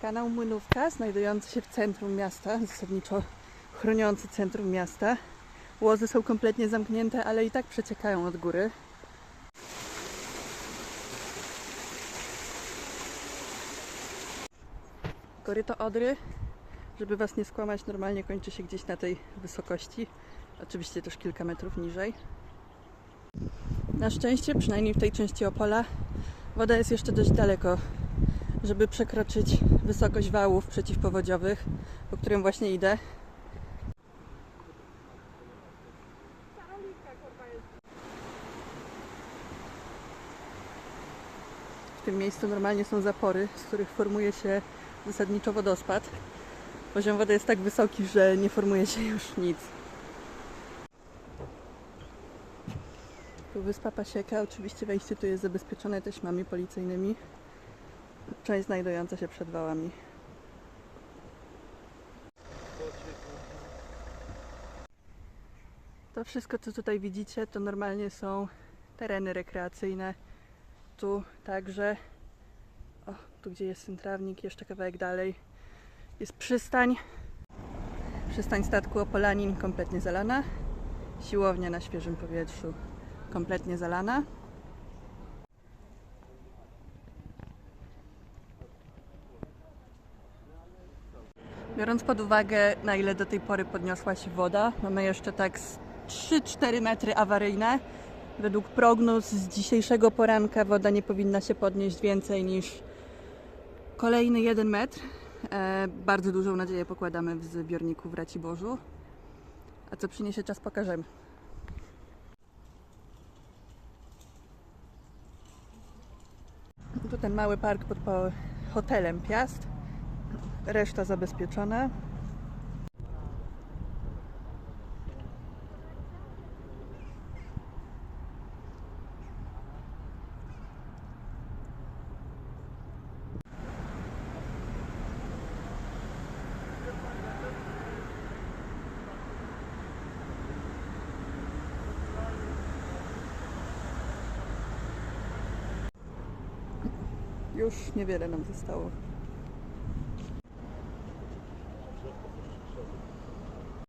Kanał Młynówka, znajdujący się w centrum miasta, zasadniczo chroniący centrum miasta. Łozy są kompletnie zamknięte, ale i tak przeciekają od góry. Koryto Odry, żeby Was nie skłamać, normalnie kończy się gdzieś na tej wysokości. Oczywiście też kilka metrów niżej. Na szczęście, przynajmniej w tej części Opola, woda jest jeszcze dość daleko, żeby przekroczyć wysokość wałów przeciwpowodziowych, po którym właśnie idę. W tym miejscu normalnie są zapory, z których formuje się zasadniczo wodospad. Poziom wody jest tak wysoki, że nie formuje się już nic. Tu wyspa Pasieka, oczywiście wejście tu jest zabezpieczone taśmami policyjnymi. Część znajdująca się przed wałami. To wszystko, co tutaj widzicie, to normalnie są tereny rekreacyjne. Tu także, o, tu gdzie jest ten trawnik, jeszcze kawałek dalej, jest przystań. Przystań statku Opolanin kompletnie zalana. Siłownia na świeżym powietrzu kompletnie zalana. Biorąc pod uwagę, na ile do tej pory podniosła się woda, mamy jeszcze tak z 3-4 metry awaryjne. Według prognoz z dzisiejszego poranka woda nie powinna się podnieść więcej niż kolejny 1 metr. E, bardzo dużą nadzieję pokładamy w zbiorniku w Raciborzu. A co przyniesie czas, pokażemy. Tu ten mały park pod po- hotelem Piast. Reszta zabezpieczona. Już niewiele nam zostało.